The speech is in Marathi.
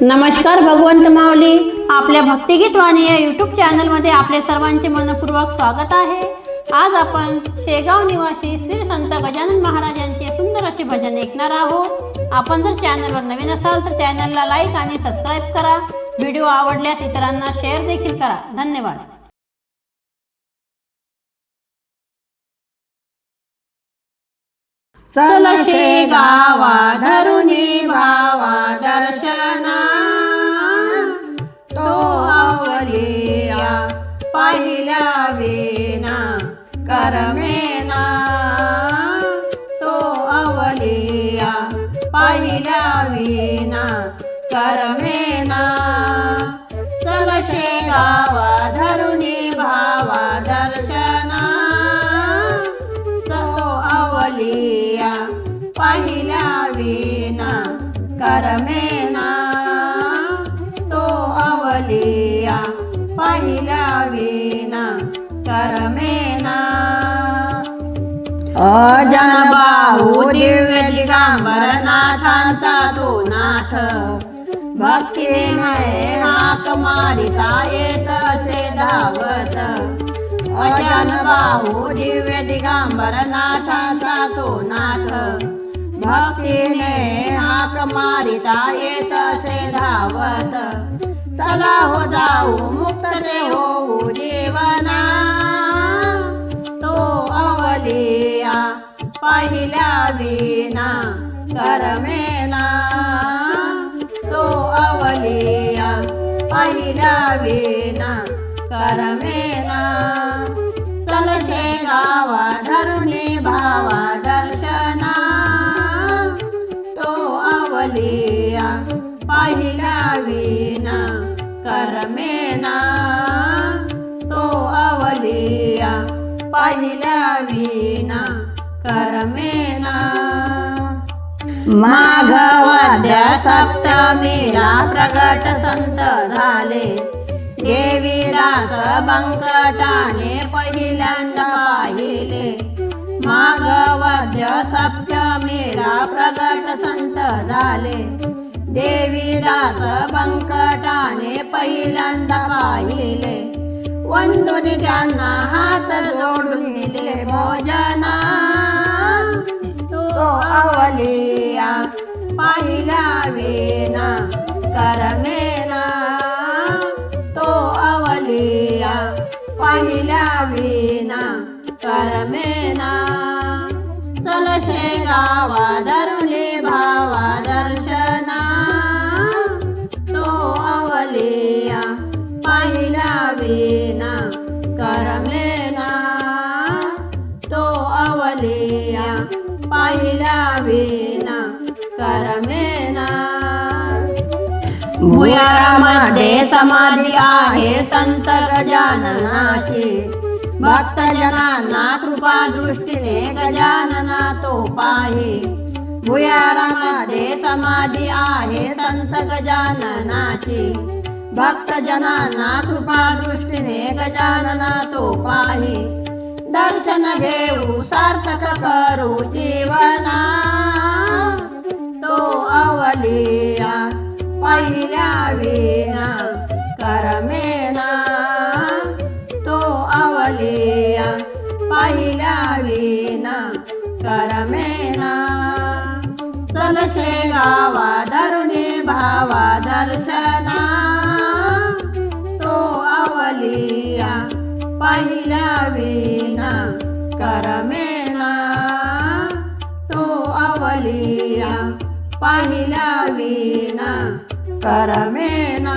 नमस्कार भगवंत माऊली. आपल्या भक्तिगीत वाणी या यूट्यूब चॅनलमध्ये आपले सर्वांचे मनपूर्वक स्वागत आहे. आज आपण शेगाव निवासी श्री संत गजानन महाराजांचे सुंदर असे भजन ऐकणार आहोत. आपण जर चॅनलवर नवीन असाल तर चॅनलला लाईक आणि सबस्क्राईब करा. व्हिडिओ आवडल्यास इतरांना शेअर देखील करा. धन्यवाद. चल शेगावा धरुणी भावा दर्शना. आवलिया पाहिल्या विना करमेना. चल शेगावा धरुणी भावा दर्शना. तो अवलिया पाहिल्या विना करमेना. तो अवलिया पाहिल्या विना करमेना. अजन बाहू दिव्य दिगांबरनाथांचा तो नाथ. भक्तीने हाक मारिता येत असे धावत. अजन बाहू दिव्य दिगांबरनाथांचा तो नाथ. भक्तीने हाक मारिता येत असे धावत. चला हो जाऊ मुक्त ते होऊ जीवना. तो अवली पाहिल्या विना करमेना. तो अवलिया पाहिल्या विना करमेना. चल शेगावा धरुणी भावा दर्शना. तो अवलिया पाहिल्या विना करमेना. तो अवलिया पाहिल्या विना करमेना माघवाद्या सप्तमीला प्रगट संत झाले. देवी रास बंकटाने पहिल्यांदा पाहिले. माघवाद्य सप्तमीला प्रगट संत झाले. देवी रास बंकटाने पहिल्यांदा पाहिले. वंदुनी त्यांना हात जोडून दिले भोजना तो अवलिया पाहिल्या विना करमेना. तो अवलिया पाहिल्या विना करमेना. चलशे गावा दरुले भावा दर्शना. तो अवलिया पाहिल्या विना करमेना. तो अवलिया पाहिल्या विना करमेना भुयारामध्ये समाधी आहे संत गजाननाची. भक्त जनांना कृपा दृष्टीने गजानना तो पाहे. भुयारामध्ये समाधी आहे संत गजाननाची. भक्त जनांना कृपा दृष्टीने गजानना तो पाहे. दर्शन घेऊ सार्थक करू अवलिया पहिल्या विना करमेना. तो अवलिया पहिल्या विना करमेना. चल शेगावा धरुणी भावा दर्शना. तो अवलिया पहिल्या विना करमेना. तो अवलिया पाहिल्या विना करमेना.